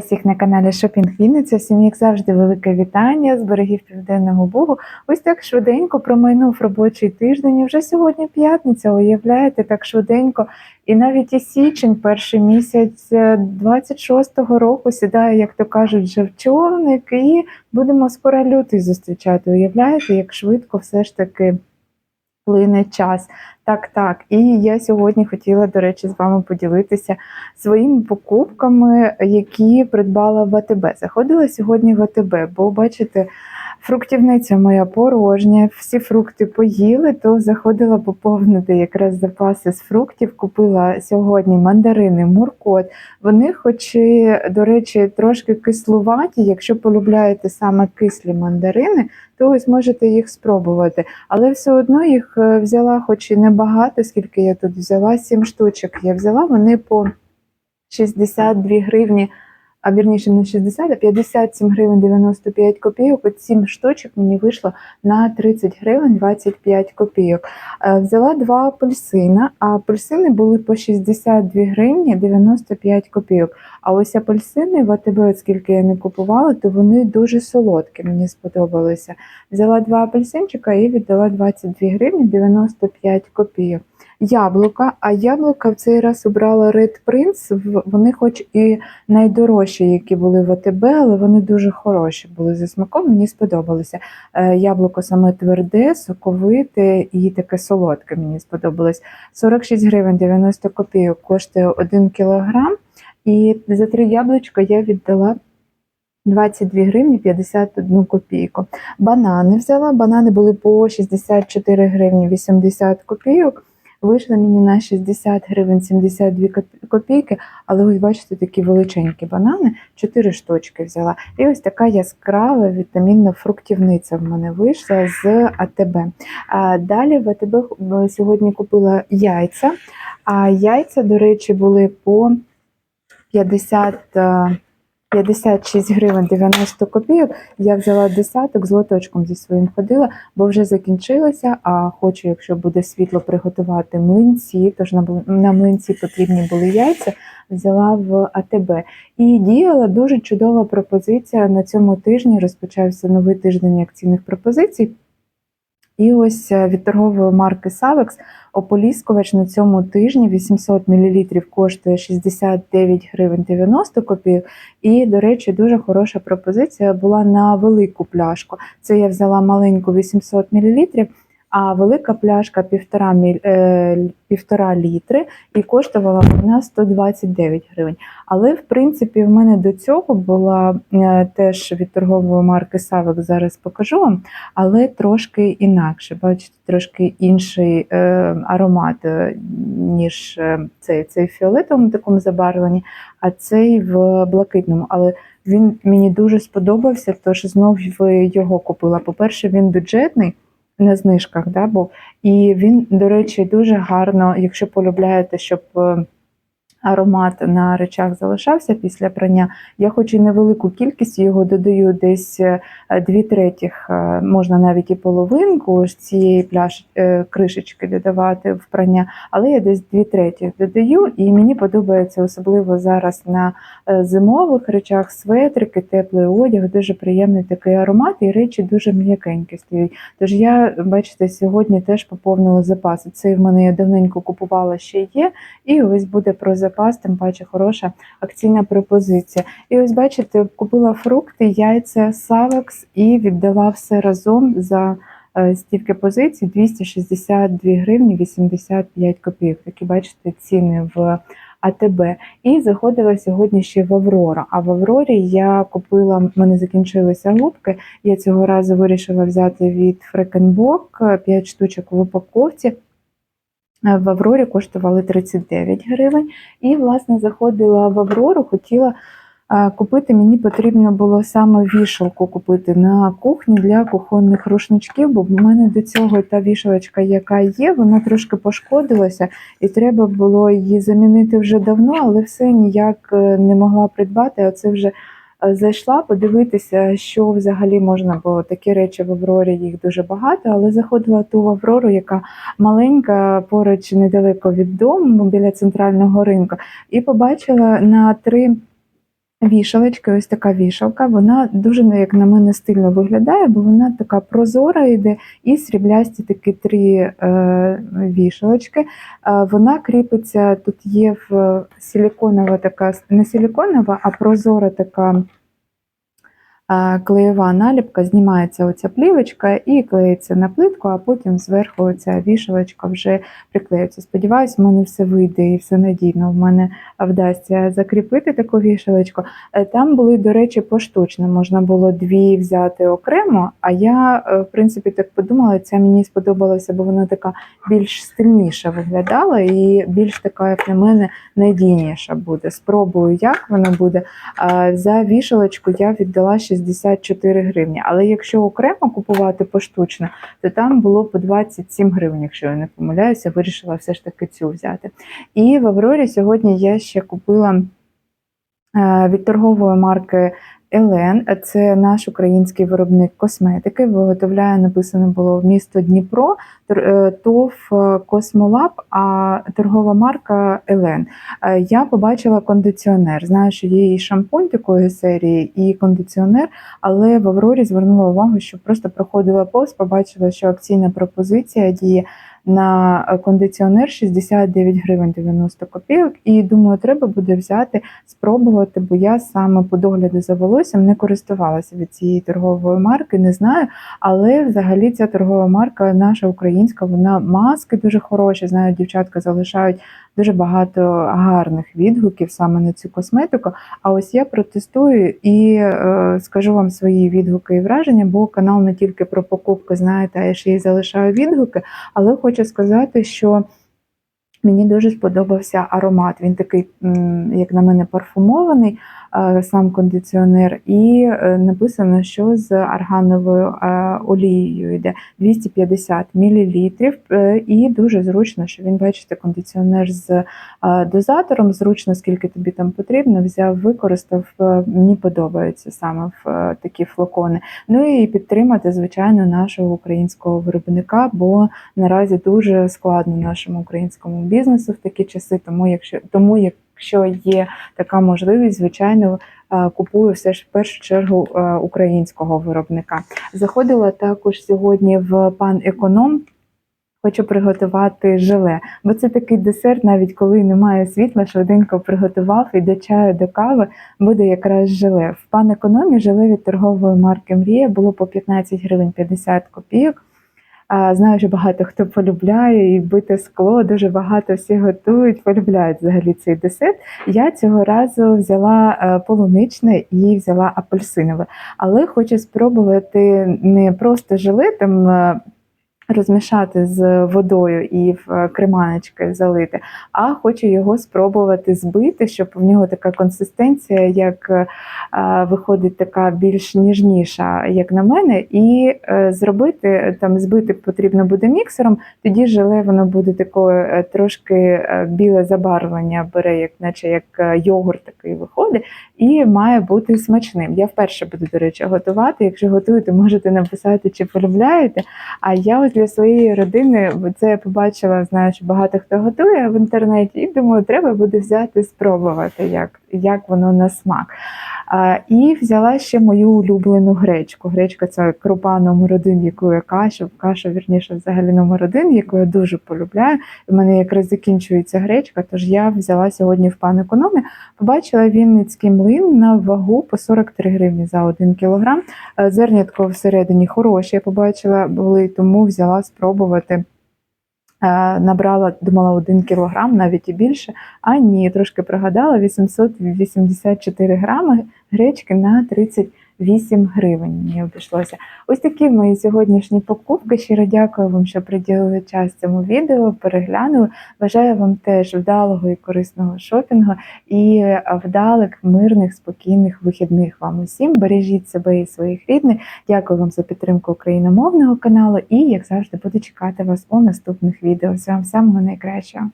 Всіх на каналі Шопінг Вінниця. Всім, як завжди, велике вітання з берегів Південного Бугу. Ось так швиденько промайнув робочий тиждень. Вже сьогодні п'ятниця, уявляєте, так швиденько. І навіть і січень, перший місяць е, 26-го року, сідає, як то кажуть, вже в човник, і будемо скоро лютий зустрічати. Уявляєте, як швидко все ж таки плине час. Так, так. І я сьогодні хотіла, до речі, з вами поділитися своїми покупками, які придбала в АТБ. Заходила сьогодні в АТБ, бо бачите, фруктівниця моя порожня, всі фрукти поїли, то заходила поповнити якраз запаси з фруктів. Купила сьогодні мандарини, муркот. Вони, хоч до речі, трошки кислуваті, якщо полюбляєте саме кислі мандарини, то ось можете їх спробувати. Але все одно їх е, взяла, хоч і небагато, скільки я тут взяла, 7 штучок. Я взяла вони по 62 гривні, а вірніше не 60, а 57 гривень 95 копійок. От 7 штучок мені вийшло на 30 гривень 25 копійок. Е, Взяла два апельсина, а апельсини були по 62 гривні 95 копійок. А ось апельсини в АТБ, от скільки я не купувала, то вони дуже солодкі, мені сподобалися. Взяла два апельсинчика і віддала 22 гривні 95 копійок. Яблука, а яблука в цей раз обрала Red Prince. Вони, хоч і найдорожчі, які були в АТБ, але вони дуже хороші були за смаком. Мені сподобалося. Е, Яблуко саме тверде, соковите і таке солодке. Мені сподобалось. 46 гривень 90 копійок коштує 1 кілограм. І за три яблучка я віддала 22 гривні 51 копійку. Банани взяла. Банани були по 64 гривні 80 копійок. Вийшли мені на 60 гривень 72 копійки, але ось бачите, такі величенькі банани, 4 штучки взяла. І ось така яскрава вітамінна фруктівниця в мене вийшла з АТБ. А далі в АТБ сьогодні купила яйця. А яйця, до речі, були по 50, е, 56 гривень 90 копійок. Я взяла десяток з зі своїм ходила, бо вже закінчилося. А хочу, якщо буде світло, приготувати млинці. Тож на млинці потрібні були яйця. Взяла в АТБ. І діяла дуже чудова пропозиція. На цьому тижні розпочався новий тиждень акційних пропозицій. І ось е, від торгової марки Савекс ополіскувач на цьому тижні 800 мл коштує 69 гривень 90 копійок. І, до речі, дуже хороша пропозиція була на велику пляшку. Це я взяла маленьку 800 мл, а велика пляшка 1,5 міль, е, 1,5 літри і коштувала вона 129 гривень. Але, в принципі, в мене до цього була е, теж від торгової марки Savex, зараз покажу вам, але трошки інакше. Бачите, трошки інший е, аромат, ніж цей, цей в фіолетовому такому забарвленні, а цей в блакитному. Але він мені дуже сподобався, тож знов його купила. По-перше, він бюджетний. На знижках, да, був. І він, до речі, дуже гарно, якщо полюбляєте, щоб е, аромат на речах залишався після прання. Я хоч і невелику кількість його додаю десь е, дві третіх, е, можна навіть і половинку з цієї пляш е, кришечки додавати в прання, але я десь дві третіх додаю, і мені подобається особливо зараз на зимових речах светрики, теплий одяг, дуже приємний такий аромат, і речі дуже м'якенькі стають. Тож я, бачите, сьогодні теж поповнила запаси. Цей в мене я давненько купувала ще є, і ось буде про запас, тим паче хороша акційна пропозиція. І ось бачите, купила фрукти, яйця, савекс і віддала все разом за е, стільки позицій 262 гривні 85 копійок. Такі бачите ціни в АТБ. І заходила сьогодні ще в Аврора. А в Аврорі я купила, в мене закінчилися губки. Я цього разу вирішила взяти від Фрекенбок 5 штучок в упаковці. В Аврорі коштували 39 гривень. І, власне, заходила в Аврору, хотіла е, купити. Мені потрібно було саме вішалку купити на кухню для кухонних рушничків, бо в мене до цього та вішалочка, яка є, вона трошки пошкодилася, і треба було її замінити вже давно, але все ніяк е, не могла придбати. А це вже зайшла подивитися, що взагалі можна, бо такі речі в Аврорі їх дуже багато, але заходила ту Аврору, яка маленька, поруч недалеко від дому, біля центрального ринку, і побачила на три вішалочки, ось така вішалка. Вона дуже, ну, як на мене, стильно виглядає, бо вона така прозора йде і сріблясті такі три е, вішалочки. Е, вона кріпиться, тут є в силіконова така, не силіконова, а прозора така клеєва наліпка, знімається оця плівочка і клеїться на плитку, а потім зверху ця вішалочка вже приклеюється. Сподіваюсь, в мене все вийде і все надійно. В мене вдасться закріпити таку вішалочку. Е, Там були, до речі, поштучно. Можна було дві взяти окремо. А я, е, в принципі, так подумала, ця мені сподобалася, бо вона така більш стильніша виглядала і більш така, як на мене, надійніша буде. Спробую, як вона буде. За вішалочку я віддала 64 гривні. Але якщо окремо купувати поштучно, то там було по 27 гривень, якщо я не помиляюся, вирішила все ж таки цю взяти. І в Аврорі сьогодні я ще купила е, від торгової марки Елен. Це наш український виробник косметики. Виготовляє написано було в місто Дніпро, е, ТОВ е, Космолаб, а торгова марка Елен. Е, Я побачила кондиціонер. Знаю, що є і шампунь такої серії, і кондиціонер, але в Аврорі звернула увагу, що просто проходила повз, побачила, що акційна пропозиція діє на е, кондиціонер 69 гривень 90 копійок. І думаю, треба буде взяти, спробувати, бо я саме по догляду за волоссям не користувалася від цієї торгової марки, не знаю. Але взагалі ця торгова марка, наша українська, вона маски дуже хороші. Знаю, дівчатка залишають дуже багато гарних відгуків саме на цю косметику. А ось я протестую і е, скажу вам свої відгуки і враження, бо канал не тільки про покупки, знаєте, а я ще й залишаю відгуки. Але хочу сказати, що мені дуже сподобався аромат. Він такий, як на мене, парфумований, сам кондиціонер, і е, написано, що з аргановою е, олією йде 250 мл. І дуже зручно, що він, бачите, кондиціонер з е, дозатором, зручно, скільки тобі там потрібно, взяв, використав. Е, Мені подобається саме в е, такі флакони. Ну і підтримати, звичайно, нашого українського виробника, бо наразі дуже складно нашому українському бізнесу в такі часи. Тому, якщо тому, якщо є така можливість, звичайно. е, Купую все ж в першу чергу е, українського виробника. Заходила також сьогодні в пан економ. Хочу приготувати желе, бо це такий десерт, навіть коли немає світла, швиденько приготував і до чаю, до кави буде якраз желе. В пан економі желе від торгової марки Мрія було по 15 гривень 50 копійок. Знаю, що багато хто полюбляє і бите скло, дуже багато всі готують, полюбляють взагалі цей десерт. Я цього разу взяла е, полуничне і взяла апельсинове, але хочу спробувати не просто жилетом. е, Розмішати з водою і в креманочки залити, а хочу його спробувати збити, щоб в нього така консистенція, як е, виходить така більш ніжніша, як на мене, і е, зробити там збити потрібно буде міксером. Тоді желе воно буде такое е, трошки е, біле забарвлення, бере, як наче як е, йогурт такий виходить, і має бути смачним. Я вперше буду, до речі, готувати. Якщо готуєте, можете написати, чи полюбляєте. А я ось для своєї родини бо це я побачила, знаю, що багато хто готує в інтернеті, і думаю, треба буде взяти спробувати, як, як воно на смак. І взяла ще мою улюблену гречку. Гречка це крупа номер один, яку я кашу, каша, вірніше, взагалі номер один, яку я дуже полюбляю. У мене якраз закінчується гречка, тож я взяла сьогодні в пан економі. Побачила Вінницький млин на вагу по 43 гривні за 1 кілограм. Е, Зернятко всередині хороші, я побачила, були, тому взяла спробувати. Е, Набрала, думала, 1 кілограм, навіть і більше. А ні, трошки пригадала, 884 грами гречки на 38 гривень мені обійшлося. Ось такі мої сьогоднішні покупки. Щиро дякую вам, що приділили час цьому відео, переглянули. Бажаю вам теж вдалого і корисного шопінгу і е, вдалих, мирних, спокійних вихідних вам усім. Бережіть себе і своїх рідних. Дякую вам за підтримку україномовного каналу і, як завжди, буду чекати вас у наступних відео. Всього вам самого найкращого.